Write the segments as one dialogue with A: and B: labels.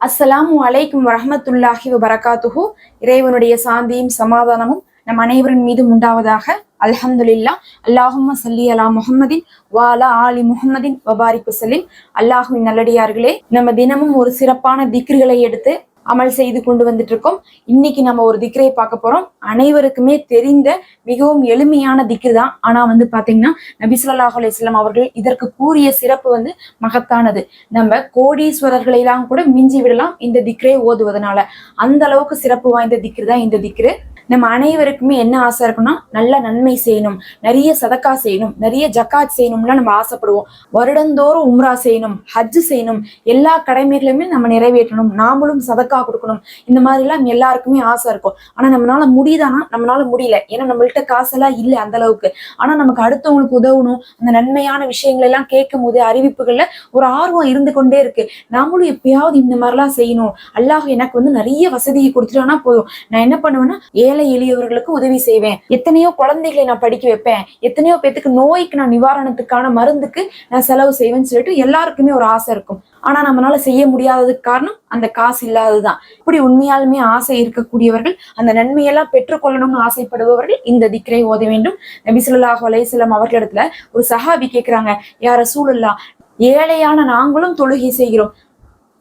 A: அஸ்ஸலாமு அலைக்கும் வரஹ்மத்துல்லாஹி வரகாத்துஹு இறைவனுடைய சாந்தியும் சமாதானமும் நம் அனைவரின் மீதும் உண்டாவதாக. அல்ஹம்துலில்லா. அல்லாஹும் சல்லி அலா முஹம்மதின் வாலா ஆலி முஹம்மதின் வபாரிக்கு சலீம் அல்லாஹுவின் நல்லடியார்களே நம்ம தினமும் ஒரு சிறப்பான திக்ருகளை எடுத்து அமல் செய்து கொண்டு வந்துட்டு இருக்கோம் இன்னைக்கு நம்ம ஒரு திக்ரை பார்க்க போறோம். அனைவருக்குமே தெரிந்த மிகவும் எளிமையான திக்ரு தான். ஆனா வந்து பாத்தீங்கன்னா நபி அலிஸ்லாம் அவர்கள் இதற்கு கூறிய சிறப்பு வந்து மகத்தானது. நம்ம கோடீஸ்வரர்களை எல்லாம் கூட மிஞ்சி விடலாம் இந்த திக்ரை ஓதுவதனால. அந்த அளவுக்கு சிறப்பு வாய்ந்த திக்ரு தான் இந்த திக்ரு. நம்ம அனைவருக்குமே என்ன ஆசை இருக்குன்னா நல்ல நன்மை செய்யணும். நிறைய சதக்கா செய்யணும். நிறைய ஜக்காத் செய்யணும்லாம் நம்ம ஆசைப்படுவோம். வருடந்தோறும் உம்ரா செய்யணும் ஹஜ் செய்யணும். எல்லா கடமைகளையுமே நம்ம நிறைவேற்றணும். நாமளும் சதக்கா கொடுக்கணும். இந்த மாதிரிலாம் எல்லாருக்குமே ஆசை இருக்கும். ஆனா நம்மளால முடியுதானா? நம்மளால முடியல. ஏன்னா நம்மள்ட்ட காசெல்லாம் இல்லை அந்த அளவுக்கு. ஆனா நமக்கு அடுத்தவங்களுக்கு உதவணும். அந்த நன்மையான விஷயங்கள் எல்லாம் கேட்கும் போது அறிவிப்புகள்ல ஒரு ஆர்வம் இருந்து கொண்டே இருக்கு. நாமளும் எப்பயாவது இந்த மாதிரிலாம் செய்யணும். அல்லாஹ் எனக்கு வந்து நிறைய வசதியை கொடுத்துட்டானா போதும். நான் என்ன பண்ணுவேன்னா ஏழை எளியவர்களுக்கு உதவி செய்வேன். எத்தனையோ குழந்தைகளை நான் படிக்க வைப்பேன். எத்தனையோ பேத்துக்கு நோய்க்கு நான் நிவாரணத்துக்கான மருந்துக்கு நான் செலவு செய்வேன்னு சொல்லிட்டு எல்லாருக்குமே ஒரு ஆசை இருக்கும். ஆனா நம்மளால செய்ய முடியாததுக்கு காரணம் அந்த காசு இல்லாததுதான். இப்படி உண்மையாலுமே ஆசை இருக்கக்கூடியவர்கள் அந்த நன்மையெல்லாம் பெற்றுக்கொள்ளணும்னு ஆசைப்படுபவர்கள் இந்த திக்ரை ஓத வேண்டும். நபிசுல்லாஹ் அலையம் அவர்களிடத்துல ஒரு சஹாபி கேக்குறாங்க யார சூழல்லா ஏழையான நாங்களும் தொழுகை செய்கிறோம்.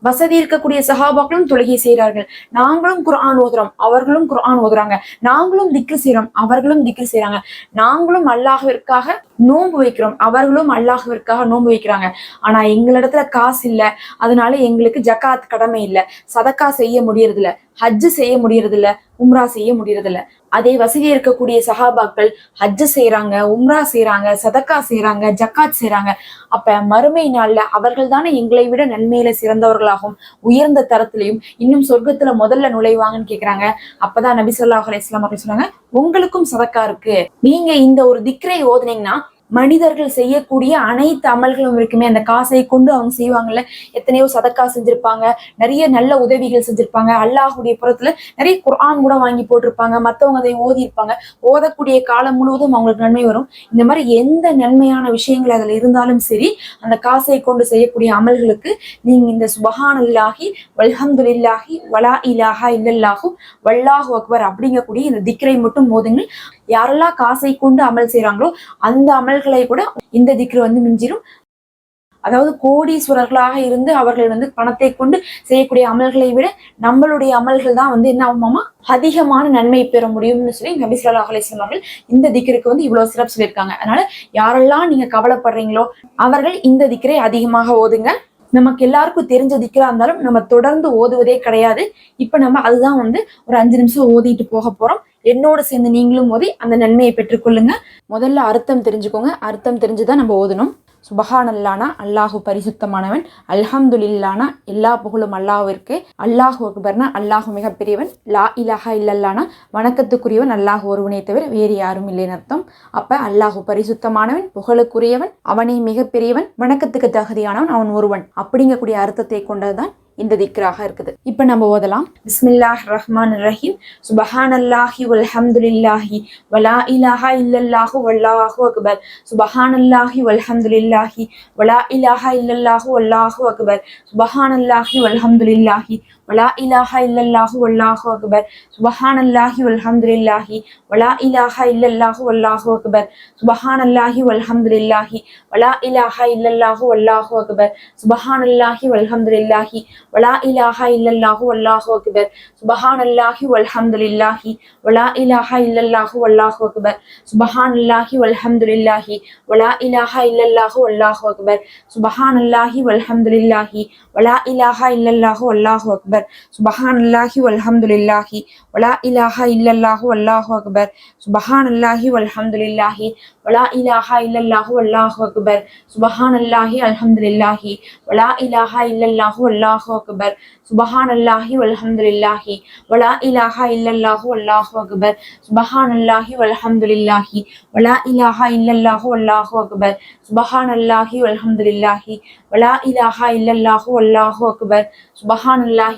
A: வசதி இருக்கக்கூடிய சஹாபாக்களும் தொழுகை செய்கிறார்கள். நாங்களும் குரான் ஓதுறோம். அவர்களும் குரான் ஓதுறாங்க. நாங்களும் திக்கு செய்கிறோம் அவர்களும் திக்கு செய்கிறாங்க நாங்களும் அல்லாஹிற்காக நோன்பு வைக்கிறோம். அவர்களும் அல்லாஹுவிற்காக நோன்பு வைக்கிறாங்க. ஆனா எங்களிடத்துல காசு இல்லை. அதனால எங்களுக்கு ஜக்காத் கடமை இல்லை. சதக்கா செய்ய முடியறதில்ல. ஹஜ்ஜு செய்ய முடியறது இல்ல உம்ரா செய்ய முடியறதில்ல. அதே வசதி இருக்கக்கூடிய சஹாபாக்கள் ஹஜ்ஜு செய்யறாங்க உம்ரா செய்றாங்க சதக்கா செய்யறாங்க ஜக்காத் செய்யறாங்க அப்ப மறுமை நாள்ல அவர்கள் தானே எங்களை விட நன்மையில சிறந்தவர்களாகும் உயர்ந்த தரத்திலையும் இன்னும் சொர்க்கத்துல முதல்ல நுழைவாங்கன்னு கேக்குறாங்க. அப்பதான் நபி சொல்லாஹ் இஸ்லாம் அப்படின்னு அவர்கள் சொன்னாங்க உங்களுக்கும் சதக்கா இருக்கு. நீங்க இந்த ஒரு திக்ரை ஓதுனீங்கன்னா மனிதர்கள் செய்யக்கூடிய அனைத்து அமல்களும் இருக்குமே. அந்த காசை கொண்டு அவங்க செய்வாங்கல்ல. எத்தனையோ சதக்கா செஞ்சிருப்பாங்க. நிறைய நல்ல உதவிகள் செஞ்சிருப்பாங்க. அல்லாஹுடைய புறத்துல நிறைய குரான் கூட வாங்கி போட்டிருப்பாங்க. மத்தவங்க அதை ஓதி இருப்பாங்க. ஓதக்கூடிய காலம் முழுவதும் அவங்களுக்கு நன்மை வரும். இந்த மாதிரி எந்த நன்மையான விஷயங்கள் அதுல இருந்தாலும் சரி அந்த காசை கொண்டு செய்யக்கூடிய அமல்களுக்கு நீங்க இந்த சுபஹானல்லாஹி வல்ஹம்துலில்லாஹி வலா இலாஹா இல்லல்லாஹு வல்லாஹு அக்பர் அப்படிங்கக்கூடிய இந்த திக்ரை மட்டும் ஓதுங்கள். யாரெல்லாம் காசை கொண்டு அமல் செய்கிறாங்களோ அந்த அமல்களை கூட இந்த திக்ரு வந்து மிஞ்சிரும். அதாவது கோடீஸ்வரர்களாக இருந்து அவர்கள் வந்து பணத்தை கொண்டு செய்யக்கூடிய அமல்களை விட நம்மளுடைய அமல்கள் தான் வந்து என்ன ஆகுமாமா அதிகமான நன்மை பெற முடியும்னு சொல்லி நபி ஸல்லல்லாஹு அவர்கள் இந்த திக்ருக்கு வந்து இவ்வளவு சிறப்பு சொல்லியிருக்காங்க. அதனால யாரெல்லாம் நீங்க கவலைப்படுறீங்களோ அவர்கள் இந்த திக்ரை அதிகமாக ஓதுங்க. நமக்கு எல்லாருக்கும் தெரிஞ்ச திக்ரா இருந்தாலும் நம்ம தொடர்ந்து ஓதுவதே கிடையாது. இப்ப நம்ம அதுதான் வந்து ஒரு அஞ்சு நிமிஷம் ஓதிட்டு போக போறோம். என்னோட சேர்ந்து நீங்களும் ஓதி அந்த நன்மையை பெற்றுக்கொள்ளுங்க. முதல்ல அர்த்தம் தெரிஞ்சுக்கோங்க. அர்த்தம் தெரிஞ்சுதான் நம்ம ஓதணும். சுபஹானல்லானா அல்லாஹு பரிசுத்தமானவன். அல்ஹம்துலில்லானா எல்லா புகழும் அல்லாஹ்விற்கு. அல்லாஹு அக்பர்னா அல்லாஹு மிகப்பெரியவன். லா இலஹா இல்லல்லானா வணக்கத்துக்குரியவன். அல்லாஹு ஒருவனை தவிர வேறு யாரும் இல்லைன்னு அர்த்தம். அப்போ அல்லாஹு பரிசுத்தமானவன் புகழுக்குரியவன் அவனே மிகப்பெரியவன் வணக்கத்துக்கு தகுதியானவன் அவன் ஒருவன். அப்படிங்கக்கூடிய அர்த்தத்தை கொண்டதுதான் இந்த திக்ராக இருக்குது. இப்ப நம்ம ஓதலாம். பிஸ்மில்லாஹ் ரஹ்மான் ரஹீம் சுபஹானல்லாஹி வல்ஹம்துலில்லாஹி வலா இலாஹா இல்லல்லாஹு வல்லாஹு அக்பர். சுபஹானல்லாஹி வல்ஹம்துலில்லாஹி வலா இலாஹா இல்லல்லாஹு வல்லாஹு அக்பர். சுபஹானல்லாஹி வல்ஹம்துலில்லாஹி வலா இலாஹா இல்லல்லாஹு வல்லாஹு அக்பர் சுபஹானல்லாஹி வல்ஹம்துலில்லாஹி வலா இலாஹா இல்லல்லாஹு வல்லாஹு அக்பர் சுபஹானல்லாஹி வல்ஹம்துலில்லாஹி வலா இலாஹா இல்லல்லாஹு வல்லாஹு அக்பர் சுபஹானல்லாஹி வல்ஹம்துலில்லாஹி வலா இலாஹா இல்லல்லாஹு வல்லாஹு அக்பர் சுபஹானல்லாஹி வல்ஹம்துலில்லாஹி வலா இலாஹா இல்லல்லாஹு வல்லாஹு அக்பர் சுபஹானல்லாஹி வல்ஹம்துலில்லாஹி வலா இலாஹா இல்லல்லாஹு வல்லாஹு அக்பர் சுபஹானல்லாஹி வல்ஹம்துலில்லாஹி வலா இலாஹா இல்லல்லாஹு வல்லாஹு அக்பர் சுபஹானல்லாஹி வல்ஹம்துலில்லாஹி வலா இலாஹா இல்லல்லாஹு வல்லாஹு அக்பர் சுபஹானல்லாஹி வல்ஹம்துலில்லாஹி வலா இலாஹா இல்லல்லாஹு வல்லாஹு அக்பர் சுபஹானல்லாஹி அல்ஹம்துலில்லாஹி வலா இலாஹா இல்லல்லாஹு வல்லாஹு அக்பர் சுபஹானல்லாஹி வல்ஹம்துலில்லாஹி வலா இலாஹா இல்லல்லாஹு வல்லாஹு அக்பர் சுபஹானல்லாஹி வல்ஹம்துலில்லாஹி வலா இலாஹா இல்லல்லாஹு வல்லாஹு அக்பர் சுபஹானல்லாஹி வல்ஹம்துலில்லாஹி வலா இலாஹா இல்லல்லாஹு வல்லாஹு அக்பர்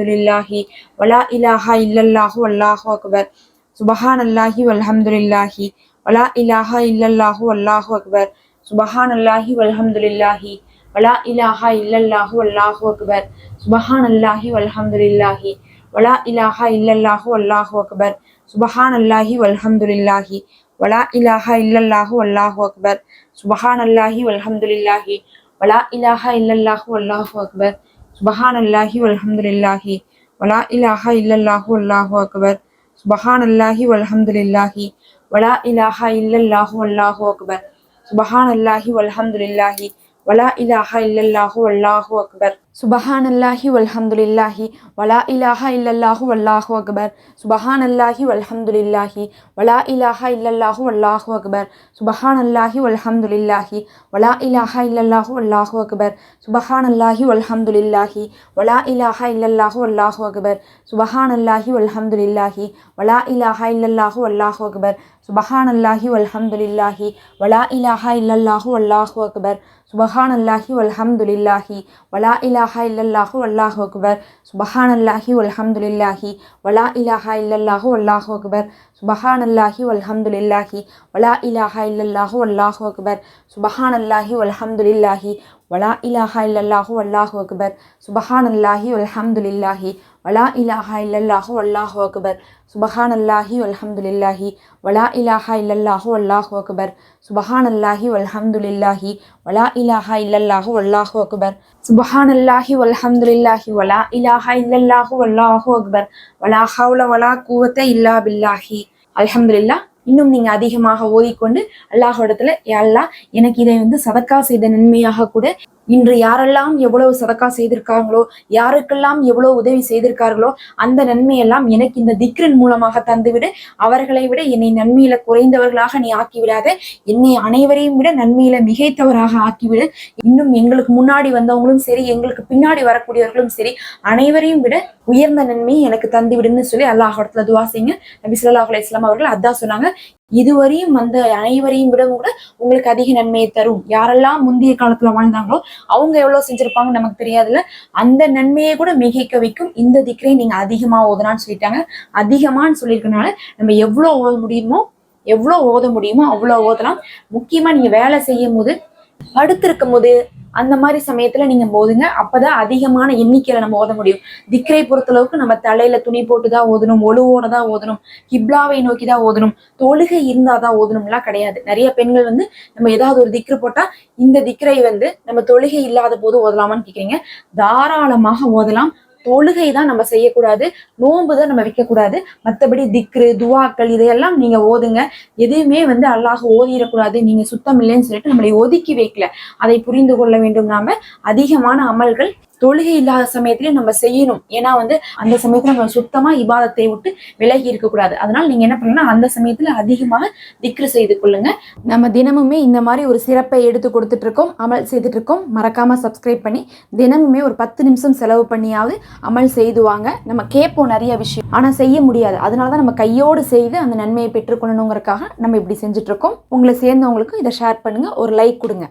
A: வல்ஹம்துலில்லாஹி வலா இலாஹா இல்லல்லாஹு வல்லாஹு அக்பர் சுபஹானல்லாஹி வல்ஹம்துலில்லாஹி வலா இலாஹா இல்லல்லாஹு வல்லாஹு அக்பர் சுபஹானல்லாஹி வல்ஹம்துலில்லாஹி வலா இலாஹா இல்லல்லாஹு வல்லாஹு அக்பர் சுபஹானல்லாஹி வல்ஹம்துலில்லாஹி வலா இலாஹா இல்லல்லாஹு வல்லாஹு அக்பர் சுபஹானல்லாஹி வல்ஹம்துலில்லாஹி வலா இலாஹா இல்லல்லாஹு வல்லாஹு அக்பர் சுபஹானல்லாஹி வல்ஹம்துலில்லாஹி வலா இலாஹா இல்லல்லாஹு வல்லாஹு அக்பர் சுபஹானல்லாஹி வல்ஹம்துலில்லாஹி வலா இலாஹா இல்லல்லாஹு வல்லாஹு அக்பர் சுபஹானல்லாஹி வல்ஹம்துலில்லாஹி வலா இலாஹா இல்லல்லாஹு வல்லாஹு அக்பர் சுபஹானல்லாஹி வல்ஹம்துலில்லாஹி வலா இலாஹா இல்லல்லாஹு வல்லாஹு அக்பர் சுபஹானல்லாஹி வல்ஹம்துலில்லாஹி வலா இலாஹா இல்லல்லாஹு வல்லாஹு அக்பர் சுபஹானல்லாஹி வல்ஹம்துலில்லாஹி வலா இலாஹா இல்லல்லாஹு வல்லாஹு அக்பர் சுபஹானல்லாஹி வல்ஹம்துலில்லாஹி வலா இலாஹா இல்லல்லாஹு வல்லாஹு அக்பர் சுபஹானல்லாஹி வல்ஹம்துலில்லாஹி வலா இலாஹா இல்லல்லாஹு வல்லாஹு அக்பர் சுபஹானல்லாஹி வல்ஹம்துலில்லாஹி வலா இலாஹா இல்லல்லாஹு வல்லாஹு அக்பர் சுபஹானல்லாஹி வல்ஹம்துலில்லாஹி வலா இலாஹா இல்லல்லாஹு வல்லாஹு அக்பர் சுபஹானல்லாஹி வல்ஹம்துலில்லாஹி வலா இலாஹா இல்லல்லாஹு வல்லாஹு அக்பர் சுபஹானல்லாஹி வல்ஹம்துலில்லாஹி வலா இலாஹா இல்லல்லாஹு வல்லாஹு அக்பர் சுபஹானல்லாஹி வல்ஹம்துலில்லாஹி வலா இலாஹா இல்லல்லாஹு வல்லாஹு அக்பர் சுபஹானல்லாஹி வல்ஹம்துலில்லாஹி வலா இலாஹா இல்லல்லாஹு வல்லாஹு அக்பர் சுபஹானல்லாஹி வல்ஹம்துலில்லாஹி வலா இலாஹா இல்லல்லாஹோ அல்லாஹோ அக்பர் சுபஹானல்லாஹி வல்ஹம்துலில்லாஹி வலா இலாஹா இல்லல்லாஹு அல்லாஹோ அக்பர் சுபஹான் அல்லாஹி வல்ஹம்துலில்லாஹி வலா இலாஹா இல்லல்லாஹோ வல்லாஹு அக்பர் சுபஹானல்லாஹி வல்ஹம்துலில்லாஹி வலா இலாஹா இல்லல்லாஹோ வல்லாஹு அக்பர் வலா ஹவுல வலா கூவத்த இல்லா பில்லாஹி அல்ஹம்துலில்லாஹ் இன்னும் நீங்கள் அதிகமாக ஓதிக்கொண்டு அல்லாஹோடத்துல அல்லாஹ் எனக்கு இதை வந்து சதக்கா செய்த நன்மையாக கூட இன்று யாரெல்லாம் எவ்வளவு சதக்கா செய்திருக்காங்களோ யாருக்கெல்லாம் எவ்வளவு உதவி செய்திருக்கார்களோ அந்த நன்மையெல்லாம் எனக்கு இந்த திக்ரின் மூலமாக தந்துவிடு. அவர்களை விட என்னை நன்மையில குறைந்தவர்களாக நீ ஆக்கிவிடாத. என்னை அனைவரையும் விட நன்மையில மிகைத்தவராக ஆக்கிவிடு. இன்னும் எங்களுக்கு முன்னாடி வந்தவங்களும் சரி எங்களுக்கு பின்னாடி வரக்கூடியவர்களும் சரி அனைவரையும் விட உயர்ந்த நன்மையை எனக்கு தந்துவிடுன்னு சொல்லி அல்லாஹ் துவா செய்யுங்க. நபி சொல்லாஹ் அலைஹி அவர்கள் அதான் சொன்னாங்க. இதுவரையும் வந்த அனைவரையும் விடவும் கூட உங்களுக்கு அதிக நன்மையை தரும். யாரெல்லாம் முந்தைய காலத்துல வாழ்ந்தாங்களோ அவங்க எவ்வளவு செஞ்சிருப்பாங்க நமக்கு தெரியாதுல்ல. அந்த நன்மையை கூட மிகைக்க வைக்கும். இந்த திக்கரை நீங்க அதிகமா ஓதனான்னு சொல்லிட்டாங்க. அதிகமான்னு சொல்லியிருக்கனால நம்ம எவ்வளவு ஓத முடியுமோ எவ்வளவு ஓத முடியுமோ அவ்வளவு ஓதலாம். முக்கியமா நீங்க வேலை செய்யும் போது படுத்திருக்கும் போது அந்த மாதிரி சமயத்துல நீங்க போதுங்க அப்பதான் அதிகமான எண்ணிக்கையில நம்ம ஓத முடியும். திக்கரை பொறுத்தளவுக்கு நம்ம தலையில துணி போட்டுதான் ஓதணும் ஒழுவோட தான் ஓதணும் கிப்லாவை நோக்கி தான் ஓதணும் தொழுகை இருந்தாதான் ஓதணும்லாம் கிடையாது. நிறைய பெண்கள் வந்து நம்ம ஏதாவது ஒரு திக்ரு போட்டா இந்த திக்கரை வந்து நம்ம தொழுகை இல்லாத போது ஓதலாமான்னு கேக்குறீங்க. தாராளமாக ஓதலாம். தொழுகை தான் நம்ம செய்யக்கூடாது நோன்பு தான் நம்ம வைக்கக்கூடாது. மற்றபடி திக்ரு துவாக்கள் இதையெல்லாம் நீங்க ஓதுங்க. எதுவுமே வந்து அல்லாஹ் ஓதிடக்கூடாது நீங்க சுத்தம் இல்லைன்னு சொல்லிட்டு நம்மளை ஒதுக்கி வைக்கல. அதை புரிந்து கொள்ள வேண்டும் நாம. அதிகமான அமல்கள் தொழுகை இல்லாத சமயத்திலயும் நம்ம செய்யணும். ஏன்னா வந்து அந்த சமயத்துல நம்ம சுத்தமா இபாதத்தை விட்டு விலகி இருக்கக்கூடாது. அதனால நீங்க என்ன பண்ணணும்னா அந்த சமயத்துல அதிகமாக திக்ரு செய்து கொள்ளுங்க. நம்ம தினமுமே இந்த மாதிரி ஒரு சிறப்பை எடுத்து கொடுத்துட்டு இருக்கோம் அமல் செய்துட்டு இருக்கோம் மறக்காம சப்ஸ்கிரைப் பண்ணி தினமுமே ஒரு பத்து நிமிஷம் செலவு பண்ணியாவது அமல் செய்துவாங்க நம்ம கேட்போம் நிறைய விஷயம். ஆனா செய்ய முடியாது. அதனால தான் நம்ம கையோடு செய்து அந்த நன்மையை பெற்றுக்கொள்ளணுங்கிறக்காக நம்ம இப்படி செஞ்சுட்டு இருக்கோம் உங்களை சேர்ந்தவங்களுக்கு இதை ஷேர் பண்ணுங்க. ஒரு லைக் கொடுங்க.